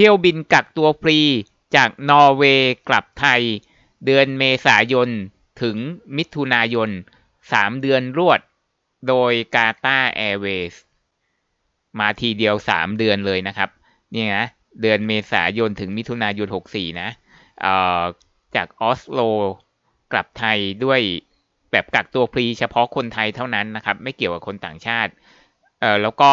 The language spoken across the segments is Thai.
เที่ยวบินกักตัวฟรีจากนอร์เวย์กลับไทย เดือนเมษายน ถึงมิถุนายนสามเดือนรวด โดยกาตาแอร์เวย์มาทีเดียวสามเดือนเลยนะครับนี่นะเดือนเมษายน ถึงมิถุนายนหกสี่นะจากออสโลกลับไทยด้วยแบบกักตัวฟรีเฉพาะคนไทยเท่านั้นนะครับ ไม่เกี่ยวกับคนต่างชาติเอ่อแล้วก็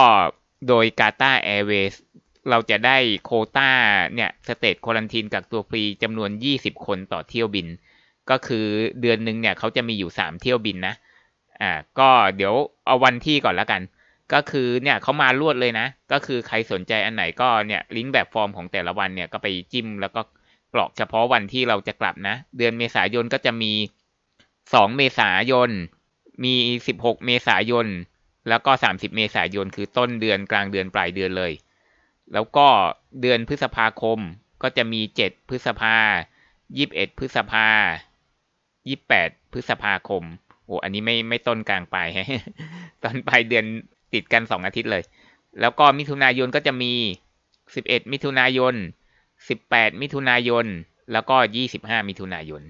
โดยกาตาแอร์เวย์ เราจะได้โคต้าเนี่ยสเตทควอนตินกักตัวฟรีจำนวน 20 คนต่อเที่ยวบิน ก็คือเดือนหนึ่งเนี่ยเขาจะมีอยู่ 3 เที่ยวบินนะอ่าก็เดี๋ยวเอาวันที่ก่อนแล้วกัน ก็คือเนี่ยเขามารวดเลยนะ ก็คือใครสนใจอันไหนก็เนี่ยลิงก์แบบฟอร์มของแต่ละวันเนี่ยก็ไปจิ้มแล้วก็กรอกเฉพาะวันที่เราจะกลับนะ เดือนเมษายนก็จะมี 2 เมษายน มี 16 เมษายน แล้วก็ 30 เมษายน คือต้นเดือนกลางเดือนปลายเดือนเลย แล้วก็เดือนพฤษภาคมก็จะมี 7 พฤษภา 21 พฤษภา 28 พฤษภาคม โอ้อันนี้ไม่ไม่ต้นกลางปลายฮะตอนปลายเดือนติดกัน 2 อาทิตย์เลย แล้วก็มิถุนายนก็จะมี 11 มิถุนายน 18 มิถุนายน แล้วก็ 25 มิถุนายน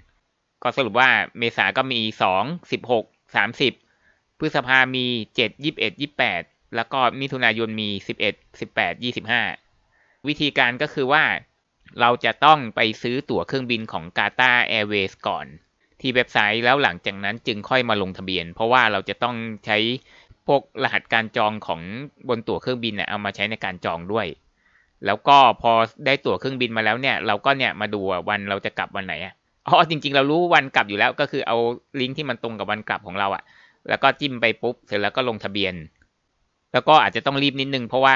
ก็สรุปว่าเมษาก็มีสองสิบหกสามสิบพฤษภามีเจ็ดยิบเอ็ดยิบ แล้วก็มิถุนายนมีสิบเอ็ดสิบแปดยี่สิบห้าวิธีการก็คือว่าเราจะต้องไปซื้อตั๋วเครื่องบินของกาตาแอร์เวย์ก่อน ที่เว็บไซต์แล้วหลังจากนั้นจึงค่อยมาลงทะเบียน เพราะว่าเราจะต้องใช้พวกรหัสการจองของบนตั๋วเครื่องบินเนี่ยเอามาใช้ในการจองด้วย แล้วก็พอได้ตั๋วเครื่องบินมาแล้วเนี่ย เราก็เนี่ยมาดูวันเราจะกลับวันไหนอะอ๋อจริง ๆ เรารู้วันกลับอยู่แล้วก็คือเอาลิงก์ที่มันตรงกับวันกลับของเราอะแล้วก็จิ้มไปปุ๊บเสร็จแล้วก็ลงทะเบียน แล้วก็อาจจะต้องรีบนิดนึงเพราะว่า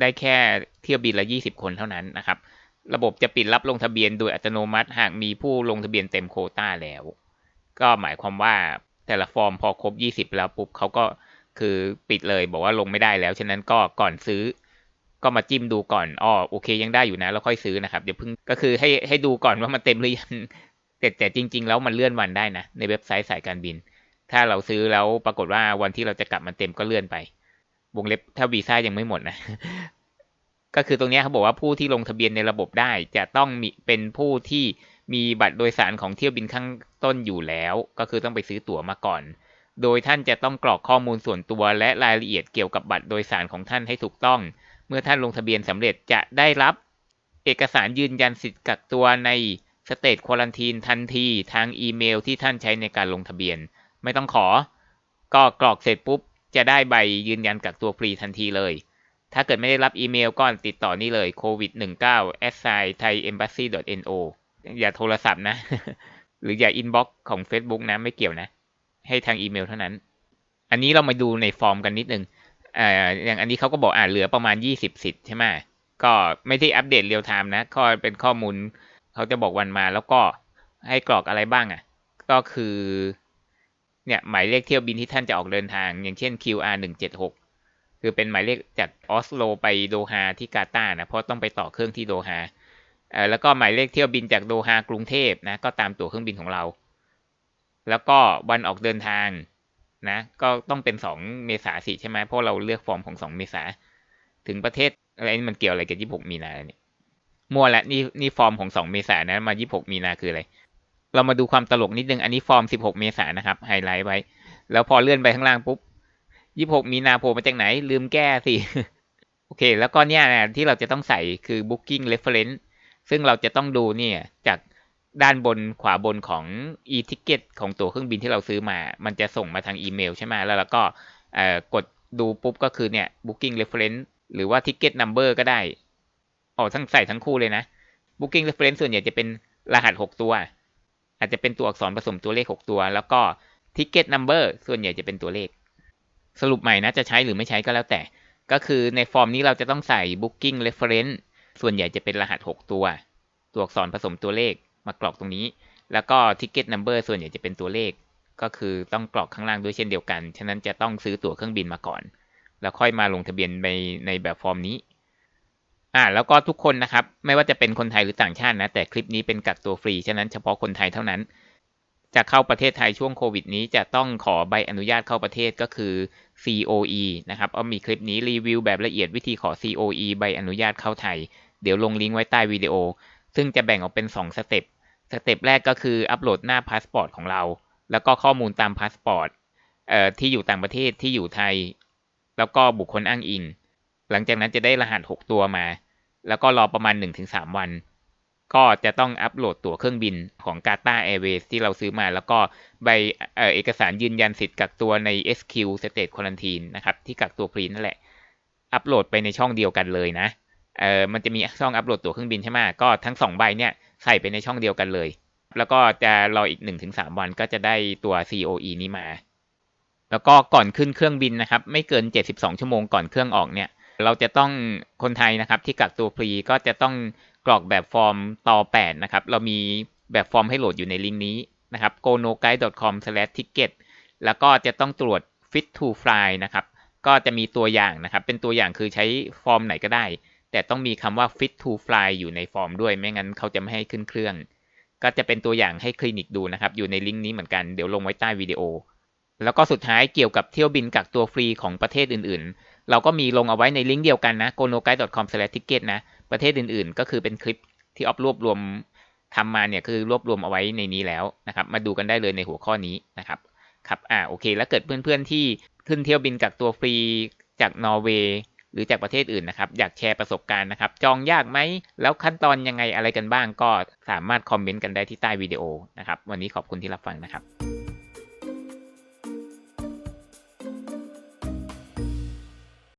ได้แค่เที่ยวบินละ 20 คนเท่านั้นนะครับ ระบบจะปิดรับลงทะเบียนโดยอัตโนมัติหากมีผู้ลงทะเบียนเต็มโคต้าแล้ว ก็หมายความว่าแต่ละฟอร์มพอครบ 20 แล้วปุ๊บเขาก็คือปิดเลยบอกว่าลงไม่ได้แล้ว ฉะนั้นก็ก่อนซื้อ ก็มาจิ้มดูก่อนอ๋อโอเค ยังได้อยู่นะ แล้วค่อยซื้อนะครับเดี๋ยวเพิ่งก็คือให้ให้ดูก่อนว่ามันเต็มหรือยังแต่แต่จริง ๆ แล้วมันเลื่อนวันได้นะ ในเว็บไซต์สายการบิน ถ้าเราซื้อแล้วปรากฏว่าวันที่เราจะกลับมันเต็มก็เลื่อนไป วงเล็บถ้าวีซ่ายังไม่หมดนะ ก็คือตรงนี้เขาบอกว่าผู้ที่ลงทะเบียนในระบบได้จะต้องมีเป็นผู้ที่มีบัตรโดยสารของเที่ยวบินข้างต้นอยู่แล้ว ก็คือต้องไปซื้อตั๋วมาก่อน โดยท่านจะต้องกรอกข้อมูลส่วนตัวและรายละเอียดเกี่ยวกับบัตรโดยสารของท่านให้ถูกต้อง เมื่อท่านลงทะเบียนสำเร็จจะได้รับเอกสารยืนยันสิทธิ์กักตัวในสเตทควอลันทีนทันทีทางอีเมลที่ท่านใช้ในการลงทะเบียน ไม่ต้องขอ ก็กรอกเสร็จปุ๊บ จะได้ใบยืนยันกักตัวฟรีทันทีเลย ถ้าเกิดไม่ได้รับอีเมลก็ติดต่อนี่เลย covid 19 a s i thai embassy no อย่าโทรศัพท์นะ หรืออย่าอินบ็อกของ Facebook นะ ไม่เกี่ยวนะ ให้ทางอีเมลเท่านั้น อันนี้เรามาดูในฟอร์มกันนิดนึงอ่าอย่างอันนี้เขาก็บอกอ่าเหลือประมาณ 20 สิทธิ์ใช่ไหมก็ไม่ได้อัปเดตเรียลไทม์นะก็เป็นข้อมูลเขาจะบอกวันมาแล้วก็ให้กรอกอะไรบ้างอะ่ะ ก็คือ เนี่ยหมายเลขเที่ยวบินที่ท่านจะออกเดินทาง อย่างเช่น QR 176 คือเป็นหมายเลขจากออสโลไปโดฮาที่กาตาร์นะเพราะต้องไปต่อเครื่องที่โดฮาแล้วก็หมายเลขเที่ยวบินจากโดฮากรุงเทพนะก็ตามตั๋วเครื่องบินของเรา แล้วก็วันออกเดินทางนะก็ต้องเป็นสองเมษาสิใช่ไหมเพราะเราเลือกฟอร์มของสองเมษาถึงประเทศอะไรนี่มันเกี่ยวอะไรกับยี่หกมีนาเนี่ยมั่วและนี่นี่ฟอร์มของสองเมษานะมายี่หกมีนาคืออะไร เรามาดูความตลกนิดนึง อันนี้ฟอร์มสิบหกเมษายนนะครับ ไฮไลท์ไว้ แล้วพอเลื่อนไปข้างล่างปุ๊บยี่หกมีนาโผล่มาจากไหน ลืมแก้สิ โอเค แล้วก็เนี่ยนะที่เราจะต้องใส่คือ booking reference ซึ่งเราจะต้องดูเนี่ยจากด้านบนขวาบนของ e-ticket ของตั๋วเครื่องบินที่เราซื้อมา มันจะส่งมาทางอีเมลใช่ไหมแล้วเราก็กดดูปุ๊บก็คือเนี่ย booking reference หรือว่า ticket number ก็ได้ออกทั้งใส่ทั้งคู่เลยนะ Booking Reference ส่วนใหญ่จะเป็นรหัส 6 ตัว อาจจะเป็นตัวอักษรผสมตัวเลข 6 ตัว แล้วก็ Ticket Number ส่วนใหญ่จะเป็นตัวเลข สรุปใหม่นะจะใช้หรือไม่ใช้ก็แล้วแต่ ก็คือในฟอร์มนี้เราจะต้องใส่ Booking Reference ส่วนใหญ่จะเป็นรหัส 6 ตัว ตัวอักษรผสมตัวเลขมากรอกตรงนี้ แล้วก็ Ticket Number ส่วนใหญ่จะเป็นตัวเลข ก็คือต้องกรอกข้างล่างด้วยเช่นเดียวกัน ฉะนั้นจะต้องซื้อตั๋วเครื่องบินมาก่อน แล้วค่อยมาลงทะเบียนในในแบบฟอร์มนี้ อ่าแล้วก็ทุกคนนะครับ ไม่ว่าจะเป็นคนไทยหรือต่างชาตินะ แต่คลิปนี้เป็นกักตัวฟรี ฉะนั้นเฉพาะคนไทยเท่านั้น จะเข้าประเทศไทยช่วงโควิดนี้จะต้องขอใบอนุญาตเข้าประเทศก็คือ COE นะครับเอามีคลิปนี้รีวิวแบบละเอียดวิธีขอ COE ใบอนุญาตเข้าไทย เดี๋ยวลงลิงก์ไว้ใต้วิดีโอ ซึ่งจะแบ่งออกเป็น 2 สเต็ป สเต็ปแรกก็คืออัปโหลดหน้าพาสปอร์ตของเรา แล้วก็ข้อมูลตามพาสปอร์ตเอ่อที่อยู่ต่างประเทศที่อยู่ไทย แล้วก็บุคคลอ้างอิง หลังจากนั้นจะได้รหัส 6 ตัวมา แล้วก็รอประมาณ 1-3 วัน ก็จะต้องอัปโหลดตั๋วเครื่องบินของ Qatar Airways ที่เราซื้อมา แล้วก็ใบเอเอกสารยืนยันสิทธิ์กักตัวใน SQ State Quarantine นะครับที่กักตัวฟรีนั่นแหละ อัปโหลดไปในช่องเดียวกันเลยนะเออมันจะมีช่องอัปโหลดตั๋วเครื่องบินใช่ไหมก็ทั้งสองใบเนี่ยใส่ไปในช่องเดียวกันเลย แล้วก็จะรออีก 1-3 วันก็จะได้ตัว COE นี้มา แล้วก็ก่อนขึ้นเครื่องบินนะครับ ไม่เกิน 72 ชั่วโมงก่อนเครื่องออกเนี่ย เราจะต้องคนไทยนะครับที่กักตัวฟรีก็จะต้องกรอกแบบฟอร์มต่อ 8 นะครับ เรามีแบบฟอร์มให้โหลดอยู่ในลิงก์นี้นะครับ gonoguide.com/ticket แล้วก็จะต้องตรวจ fit to fly นะครับ ก็จะมีตัวอย่างนะครับ เป็นตัวอย่างคือใช้ฟอร์มไหนก็ได้ แต่ต้องมีคำว่า fit to fly อยู่ในฟอร์มด้วย ไม่งั้นเขาจะไม่ให้ขึ้นเครื่อง ก็จะเป็นตัวอย่างให้คลินิกดูนะครับ อยู่ในลิงก์นี้เหมือนกัน เดี๋ยวลงไว้ใต้วิดีโอ แล้วก็สุดท้ายเกี่ยวกับเที่ยวบินกักตัวฟรีของประเทศอื่นๆ เราก็มีลงเอาไว้ในลิงก์เดียวกันนะ gonoguide.com/ticket นะ ประเทศอื่นๆ ก็คือเป็นคลิปที่ออฟรวบรวมทำมาเนี่ยคือรวบรวมเอาไว้ในนี้แล้วนะครับ มาดูกันได้เลยในหัวข้อนี้นะครับ ครับ อ่า โอเค แล้วเกิดเพื่อนๆที่ขึ้นเที่ยวบินกักตัวฟรีจากนอร์เวย์หรือจากประเทศอื่นนะครับ อยากแชร์ประสบการณ์นะครับ จองยากไหม แล้วขั้นตอนยังไงอะไรกันบ้าง ก็สามารถคอมเมนต์กันได้ที่ใต้วิดีโอนะครับ วันนี้ขอบคุณที่รับฟังนะครับ